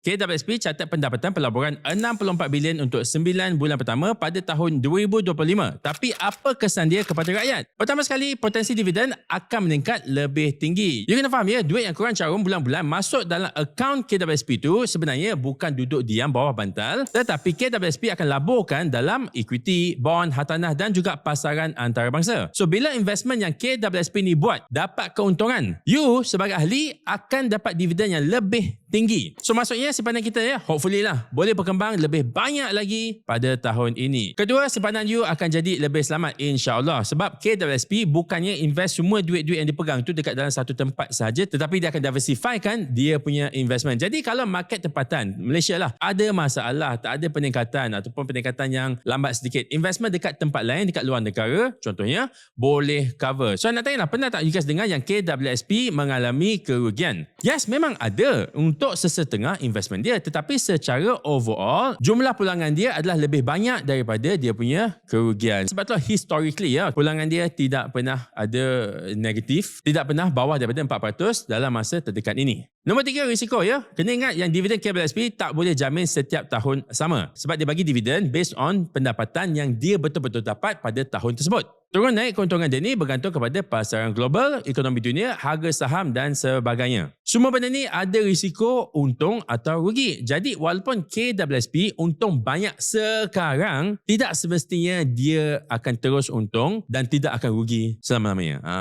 KWSP catat pendapatan pelaburan 64 bilion untuk 9 bulan pertama pada tahun 2025. Tapi apa kesan dia kepada rakyat? Pertama sekali, potensi dividen akan meningkat lebih tinggi. You kena faham ya, duit yang korang carum bulan-bulan masuk dalam akaun KWSP tu sebenarnya bukan duduk diam bawah bantal, tetapi KWSP akan laburkan dalam equity, bond, hartanah dan juga pasaran antarabangsa. So bila investment yang KWSP ni buat dapat keuntungan, you sebagai ahli akan dapat dividen yang lebih tinggi. So maksudnya simpanan kita ya, hopefully lah boleh berkembang lebih banyak lagi pada tahun ini. Kedua, simpanan you akan jadi lebih selamat insyaAllah sebab KWSP bukannya invest semua duit-duit yang dipegang tu dekat dalam satu tempat sahaja tetapi dia akan diversifykan dia punya investment. Jadi kalau market tempatan Malaysia lah ada masalah, tak ada peningkatan ataupun peningkatan yang lambat sedikit. Investment dekat tempat lain dekat luar negara contohnya boleh cover. So nak tanya lah pernah tak you guys dengar yang KWSP mengalami kerugian? Yes, memang ada untuk sesetengah investment dia tetapi secara overall jumlah pulangan dia adalah lebih banyak daripada dia punya kerugian. Sebab tu historically ya pulangan dia tidak pernah ada negatif, tidak pernah bawah daripada 4% dalam masa terdekat ini. Nombor tiga, risiko ya. Kena ingat yang dividen KWSP tak boleh jamin setiap tahun sama. Sebab dia bagi dividen based on pendapatan yang dia betul-betul dapat pada tahun tersebut. Turun naik keuntungan dia ni bergantung kepada pasaran global, ekonomi dunia, harga saham dan sebagainya. Semua benda ni ada risiko untung atau rugi. Jadi walaupun KWSP untung banyak sekarang, tidak semestinya dia akan terus untung dan tidak akan rugi selama-lamanya. Ha.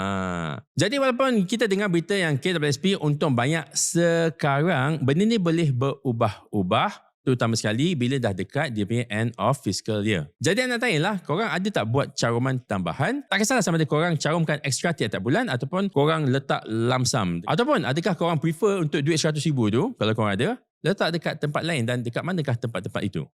Jadi walaupun kita dengar berita yang KWSP untung banyak sekarang, benda ni boleh berubah-ubah terutama sekali bila dah dekat dia punya end of fiscal year. Jadi anda tanya lah, korang ada tak buat caruman tambahan? Tak kisahlah sama ada korang carumkan ekstra tiap-tiap bulan ataupun korang letak lump sum. Ataupun adakah korang prefer untuk duit RM100,000 tu, kalau korang ada, letak dekat tempat lain dan dekat manakah tempat-tempat itu?